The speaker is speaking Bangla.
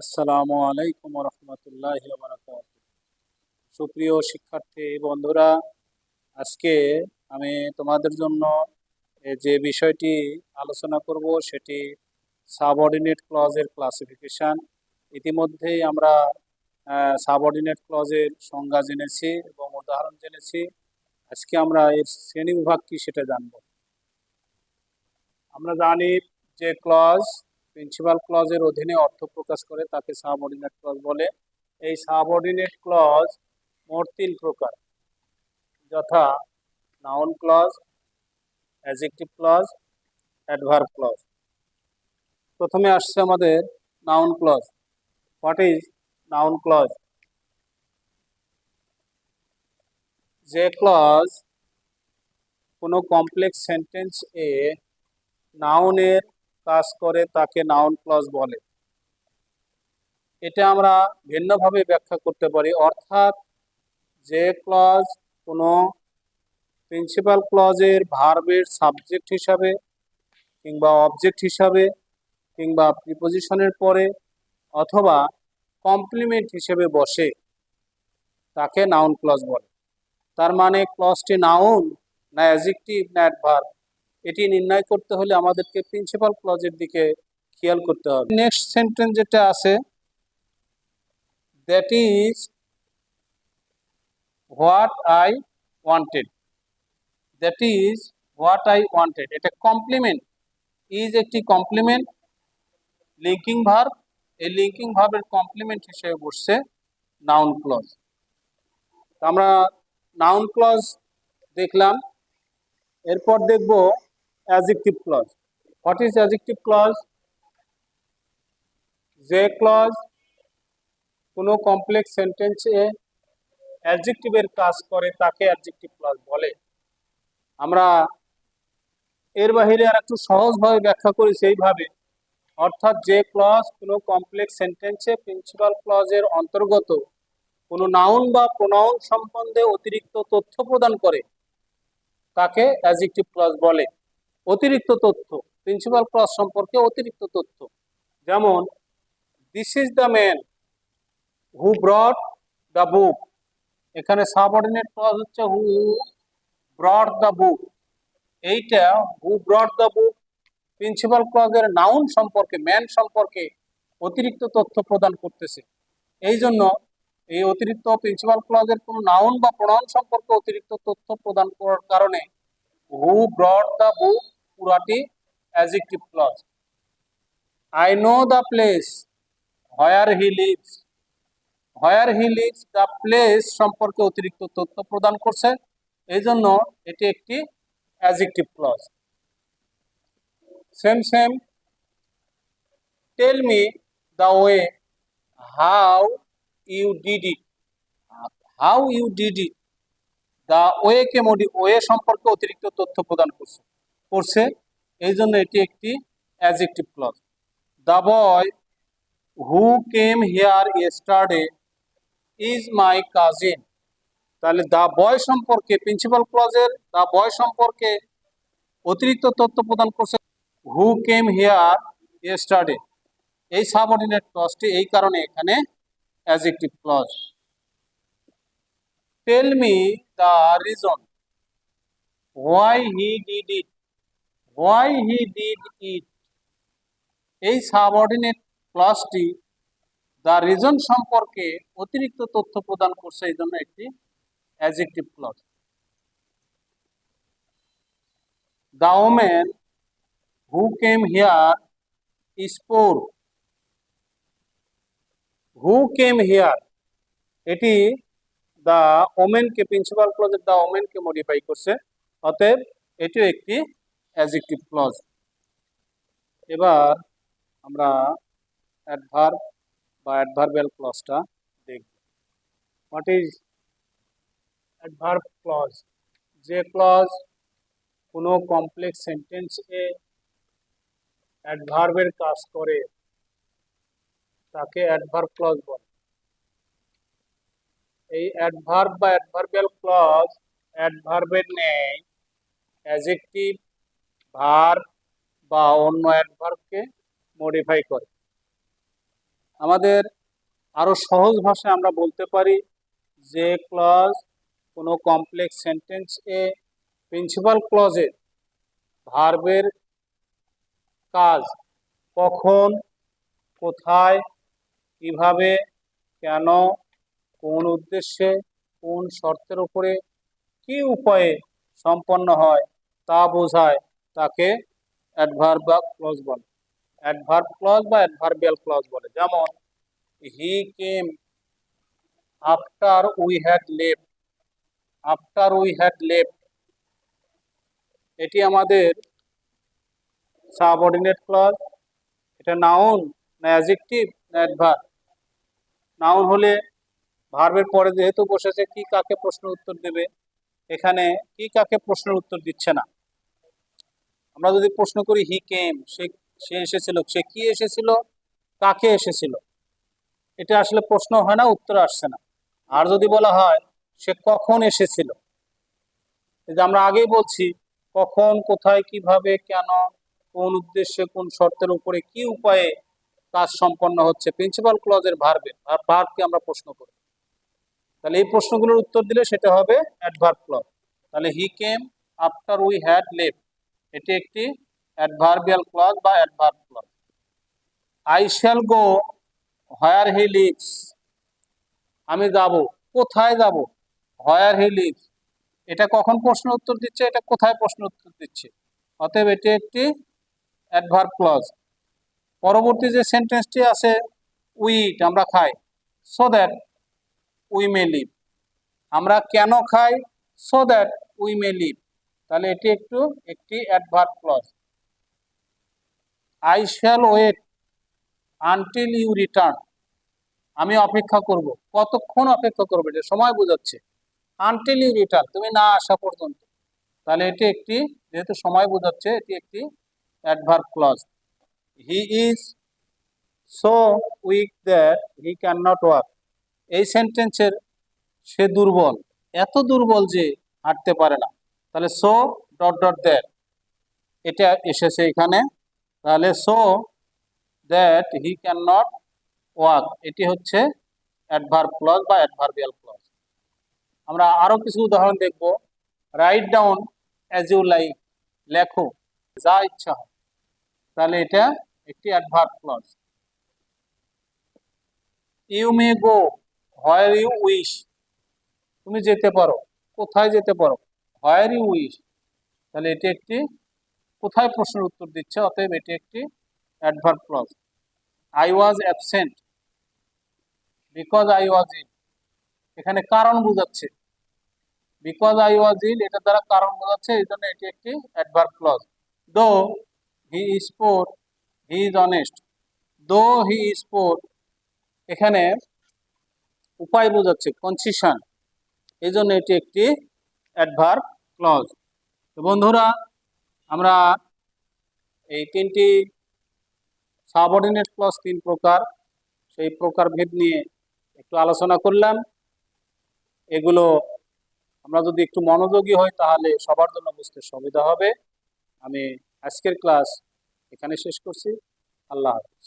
আসসালামু আলাইকুম রহমতুল্লাহ সুপ্রিয় শিক্ষার্থী, বন্ধুরা, আজকে আমি তোমাদের জন্য যে বিষয়টি আলোচনা করব সেটি সাবঅর্ডিনেট ক্লজের ক্লাসিফিকেশন ইতিমধ্যেই আমরা সাবঅর্ডিনেট ক্লজের সংজ্ঞা জেনেছি এবং উদাহরণ জেনেছি। আজকে আমরা এর শ্রেণীবিভাগ কি সেটা জানব। আমরা জানি যে ক্লজ প্রিন্সিপাল ক্লজের অধীনে অর্থ প্রকাশ করে, তাকে সাবঅর্ডিনেট ক্লজ বলে। এই সাবঅর্ডিনেট ক্লজ মোট তিন প্রকার। যথা noun clause adjective clause, adverb clause. প্রথমে আসছে আমাদের noun clause. What is noun clause? যে ক্লজ কোনো কমপ্লেক্স সেন্টেন্স এ নাউনের কাজ করে তাকে নাউন ক্লজ বলে। এটা আমরা ভিন্নভাবে ব্যাখ্যা করতে পারি। অর্থাৎ যে ক্লজ কোনো প্রিন্সিপাল ক্লজের ভার্বের সাবজেক্ট হিসাবে কিংবা অবজেক্ট হিসাবে কিংবা প্রিপোজিশনের পরে অথবা কমপ্লিমেন্ট হিসেবে বসে তাকে নাউন ক্লজ বলে। তার মানে ক্লজটি নাউন না অ্যাজেক্টিভ না অ্যাডভার্ব এটি নির্ণয় করতে হলে আমাদেরকে প্রিন্সিপাল ক্লজের দিকে খেয়াল করতে হবে। নেক্সট সেন্টেন্স যেটা আছে that is what I wanted that is what I wanted এটা কমপ্লিমেন্ট ইজ একটি কমপ্লিমেন্ট লিঙ্কিং ভার্ব এই লিঙ্কিং ভার্বের কমপ্লিমেন্ট হিসেবে বসছে নাউন ক্লজ আমরা নাউন ক্লজ দেখলাম, এরপর দেখব adjective clause what is adjective clause যে ক্লজ কোনো কমপ্লেক্স সেন্টেন্সে অ্যাডজেক্টিভের কাজ করে, তাকে অ্যাডজেক্টিভ ক্লজ বলে। আমরা এর বাহিরে আর একটু সহজভাবে ব্যাখ্যা করি সেইভাবে। অর্থাৎ যে ক্লজ কোনো কমপ্লেক্স সেন্টেন্সে প্রিন্সিপাল ক্লজের অন্তর্গত কোনো নাউন বা প্রোনাউন সম্বন্ধে অতিরিক্ত তথ্য প্রদান করে, তাকে অ্যাজেক্টিভ ক্লজ বলে। অতিরিক্ত তথ্য প্রিন্সিপাল ক্লজ সম্পর্কে অতিরিক্ত তথ্য। যেমন this is the man who brought the book এখানে সাবঅর্ডিনেট ক্লজ হচ্ছে হু ব্রড দ্য বুক এইটা who brought the book principal ক্লজের noun সম্পর্কে ম্যান সম্পর্কে অতিরিক্ত তথ্য প্রদান করতেছে। এই জন্য এই অতিরিক্ত প্রিন্সিপাল ক্লজের কোনো নাউন বা প্রোনাউন সম্পর্কে অতিরিক্ত তথ্য প্রদান করার কারণে who brought the book পুরাটি adjective clause I know the place where he lives where he lives the place সম্পর্কে অতিরিক্ত তথ্য প্রদান করছে। এই জন্য এটি একটি adjective clause same same tell me the way how you did it how you did it the ওয়েকে মোডি ওয়ে সম্পর্কে অতিরিক্ত তথ্য প্রদান করছে। করছে। এই জন্য এটি একটি adjective clause the boy who came here yesterday is my cousin তাহলে দ্য বয় সম্পর্কে প্রিন্সিপাল ক্লজের দ্য বয় সম্পর্কে অতিরিক্ত তথ্য প্রদান করছে হু কেম হিয়ার ইয়েস্টারডে এই সাবঅর্ডিনেট ক্লজটি এই কারণে এখানে adjective clause tell me the reason why he did it why he did it এই সাবঅর্ডিনেট ক্লজটি দ্য রিজন সম্পর্কে অতিরিক্ত তথ্য প্রদান করছে এই জন্য একটি adjective clause the woman who came here spore who came here এটি দ্য ওমেনকে প্রিন্সিপাল ক্লজের দ্য ওমেনকে মডিফাই করছে। অতএব এটিও একটি অ্যাজেক্টিভ ক্লজ এবার আমরা অ্যাডভার্ব বা অ্যাডভার্বিয়াল ক্লজটা দেখব। হোয়াট ইজ অ্যাডভার্ব ক্লজ যে ক্লজ কোনো কমপ্লেক্স সেন্টেন্সে অ্যাডভার্বের কাজ করে, তাকে অ্যাডভার্ব ক্লজ বলে। এই অ্যাডভার্ব বা অ্যাডভার্বিয়াল ক্লজ অ্যাডভার্বের নেয় অ্যাজেক্টিভ ভার বা অন্য অ্যাডভার্বকে মডিফাই করে। আমাদের আরও সহজ ভাষায় আমরা বলতে পারি যে ক্লজ কোনো কমপ্লেক্স সেন্টেন্স এ প্রিন্সিপাল ক্লজে ভার্বের কাজ কখন, কোথায়, কীভাবে, কেন, কোন উদ্দেশ্যে, কোন শর্তের উপরে কি উপায়ে সম্পন্ন হয় তা বোঝায়। তাকে অ্যাডভার্ব বা ক্লজ বলে। অ্যাডভার্ব ক্লজ বা অ্যাডভার্বিয়াল ক্লজ বলে। যেমন he came after we had left after we had left এটি আমাদের সাবঅর্ডিনেট ক্লজ এটা নাউন না অ্যাজেক্টিভ না অ্যাডভার্ব নাউন হলে ভার্বের পরে যেহেতু বসেছে, কি কাকে প্রশ্ন উত্তর দেবে? এখানে কি কাকে প্রশ্নের উত্তর দিচ্ছে না? আমরা যদি প্রশ্ন করি, হি কেম? সে সে এসেছিল। সে কি এসেছিল? কাকে এসেছিল? এটা আসলে প্রশ্ন হয় না, উত্তর আসছে না। আর যদি বলা হয়, সে কখন এসেছিল? যে আমরা আগেই বলছি, কখন, কোথায়, কীভাবে, কেন, কোন উদ্দেশ্যে, কোন শর্তের উপরে কি উপায়ে কাজ সম্পন্ন হচ্ছে প্রিন্সিপাল ক্লজের ভার্বে আর ভার্বকে আমরা প্রশ্ন করি। তাহলে এই প্রশ্নগুলোর উত্তর দিলে সেটা হবে অ্যাডভার্ব ক্লজ তাহলে he came after we had left এটি একটি অ্যাডভার্বিয়াল ক্লজ বা adverb clause I shall go where he lives আমি যাব। কোথায় যাব? হোয়ার হি লিভস এটা কখন প্রশ্ন উত্তর দিচ্ছে? এটা কোথায় প্রশ্ন উত্তর দিচ্ছে? অতএব এটি একটি অ্যাডভার্ব ক্লজ পরবর্তী যে সেন্টেন্সটি আছে, উইট আমরা খাই। So that we may live আমরা কেন খাই? So that we may live তাহলে এটি একটু, একটি adverb clause I shall wait until you return আমি অপেক্ষা করব। কতক্ষণ অপেক্ষা করব? এটা সময় বোঝাচ্ছে। আনটিল ইউ রিটার্ন তুমি না আসা পর্যন্ত। তাহলে এটি একটি, যেহেতু সময় বোঝাচ্ছে, এটি একটি adverb clause he is so weak that he can not work এই সেন্টেন্সের সে দুর্বল। এত দুর্বল যে হাঁটতে পারে না। তাহলে সো ডট ডট দ্যাট এটা এসেছে এখানে। তাহলে so that he can not walk এটি হচ্ছে অ্যাডভার্ব ক্লজ বা অ্যাডভার্বিয়াল ক্লজ আমরা আরও কিছু উদাহরণ দেখব। Write down as you like লেখো, যা ইচ্ছা হয়। তাহলে এটা একটি adverb clause you may go where you wish তুমি যেতে পারো, কোথায় যেতে পারো। হোয়ার ইউ উইশ তাহলে এটি একটি কোথায় প্রশ্নের উত্তর দিচ্ছে? অতএব এটি একটি adverb clause I was absent because I was in এখানে কারণ বোঝাচ্ছে। বিকজ আই ওয়াজ ইল এটার দ্বারা কারণ বোঝাচ্ছে, এই জন্য এটি একটি adverb clause though he is poor he is honest though he is এখানে উপায় বোঝাচ্ছে কনসিশন এই জন্য এটি একটি অ্যাডভার্ব ক্লজ তো বন্ধুরা, আমরা এই তিনটি সাবঅর্ডিনেট ক্লজ তিন প্রকার, সেই প্রকারভেদ নিয়ে একটু আলোচনা করলাম। এগুলো আমরা যদি একটু মনোযোগী হই, তাহলে সবার জন্য বুঝতে সুবিধা হবে। আমি আজকের ক্লাস এখানে শেষ করছি। আল্লাহ হাফিজ।